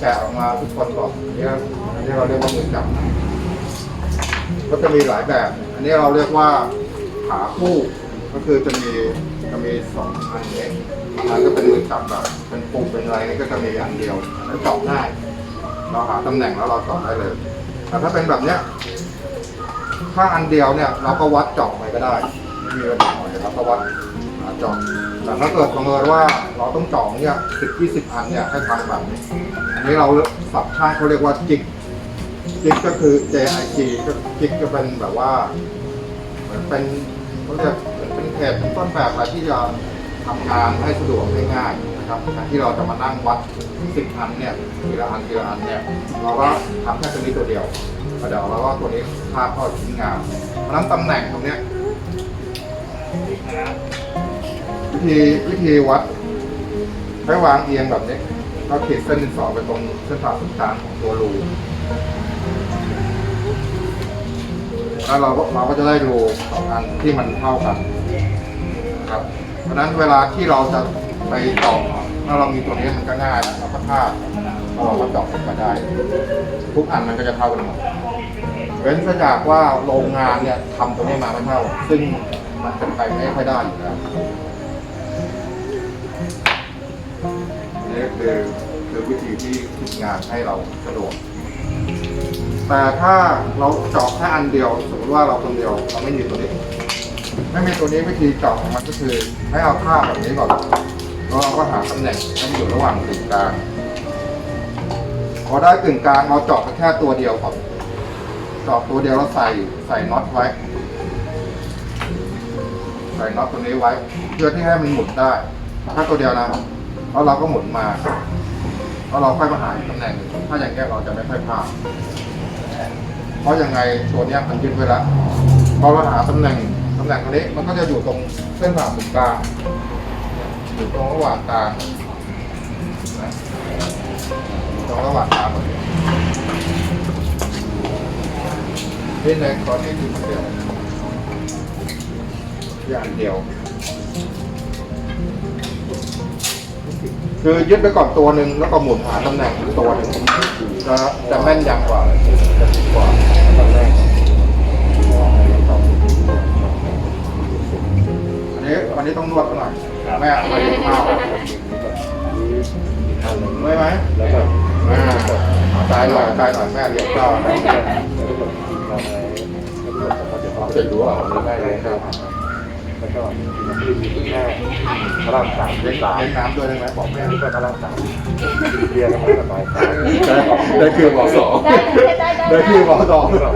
แกะออกมาทุกคนบอกอันนี้อันนี้เราเรียกว่ามือจับก็จะมีหลายแบบ อันนี้เราเรียกว่าขาคู่ ก็คือจะมีจะมีสองอันนี้อันก็เป็นมือจับแบบเป็นปุ่มเป็นอะไรนี่ก็จะมีอันเดียวแล้วเจาะง่ายเราหาตำแหน่งแล้วเราเจาะได้เลยแต่ถ้าเป็นแบบเนี้ยถ้าอันเดียวเนี่ยเราก็วัดเจาะไปก็ได้ไม่มีปัญหาเลยเราก็วัด เจาะแต่ถ้าเกิดบังเอิญว่าเราต้องเจาะเนี่ยสิบยี่สิบอันเนี่ยให้ทำแบบนี้อันนี้เราสับช่างเขาเรียกว่าจิกจิกก็คือ JIG ก็จิกจะเป็นแบบว่าเหมือนเป็นเขาเรียกเหมือนเป็นเพจเป็นต้นแบบอะไรที่จะทำงานให้สะดวกได้ง่ายนะครับแทนที่เราจะมานั่งวัดสิบอันเนี่ยทีละอันทีละอันเนี่ยเราก็ทำแค่ตัวนี้ตัวเดียวแล้วเดี๋ยวเราก็ตัวนี้ภาพเข้าชิ้นงานเพราะนั้นตำแหน่งตรงเนี้ย วิธีวิธีวัดให้วางเอียงแบบนี้ก็ขีดเส้นดินสอไปตรงเส้นผ่าศูนย์กลางของตัวรูแล้วเราก็เราก็จะได้รูสองอันที่มันเท่ากันนะครับ เพราะฉะนั้นเวลาที่เราจะไปตอกถ้าเรามีตัวนี้มันก็ง่ายแล้วเราก็ทาบเราก็ตอกมาได้ ทุกอันมันก็จะเท่ากันหมดเว้นแต่จากว่าโรงงานเนี่ยทำตัวนี้มาไม่เท่า ซึ่งมันเป็นไปไม่ค่อยได้อยู่แล้ว นี่คือคือวิธีที่คิดงานให้เราสะดวก แต่ถ้าเราเจาะแค่อันเดียว สมมติว่าเราคนเดียวเราไม่มีตัวนี้ ไม่มีตัวนี้วิธีเจาะของมันก็คือให้เอาท่าแบบนี้ก่อนแล้วเราก็หาตำแหน่งให้มันอยู่ระหว่างกึ่งกลางพอได้กึ่งกลางเราเจาะแค่ตัวเดียวก่อนเจาะตัวเดียวแล้วใส่ใส่น็อตไว้ ใส่น็อตตัวนี้ไว้ เพื่อที่ให้มันหมุนได้ถ้าตัวเดียวนะ แล้วเราก็หมุนมาแล้วเราค่อยมาหาอีกตำแหน่งหนึ่งถ้าอย่างเงี้ยเราจะไม่ค่อยพลาดเพราะยังไงตัวเนี้ยมันยึดไว้แล้วพอเราหาตำแหน่งตำแหน่งตรงนี้มันก็จะอยู่ตรงเส้นผ่าศูนย์กลางอยู่ตรงระหว่างกลางนะอยู่ตรงระหว่างกลางหมดเลยนี่ในกรณีที่มันเดียวอย่างเดียว คือยึดไปก่อนตัวหนึ่งแล้วก็หมุนหาตำแหน่งอีกตัวหนึ่งจะจะแม่นยำกว่าจะดีกว่าตำแหน่งอันนี้วันนี้ต้องนวดหน่อยแม่ไปข้าวเมื่อยไหมแล้วก็อ่าตายหน่อยตายหน่อยแม่เรียกข้าวแล้วก็ไงเขาจะพอจะรู้ว่าเราได้เลยครับ แล้วก็ที่มีคุณแม่พระรามสามเลี้เลี้ยยงงสามน้ำด้วยได้ไหมบอกแม่นี่ก็พระรามสามเรียนกันมาตั้งแต่บ่ายสามได้คือบอกสองได้ได้ได้ได้คือบอกสองแล้วก็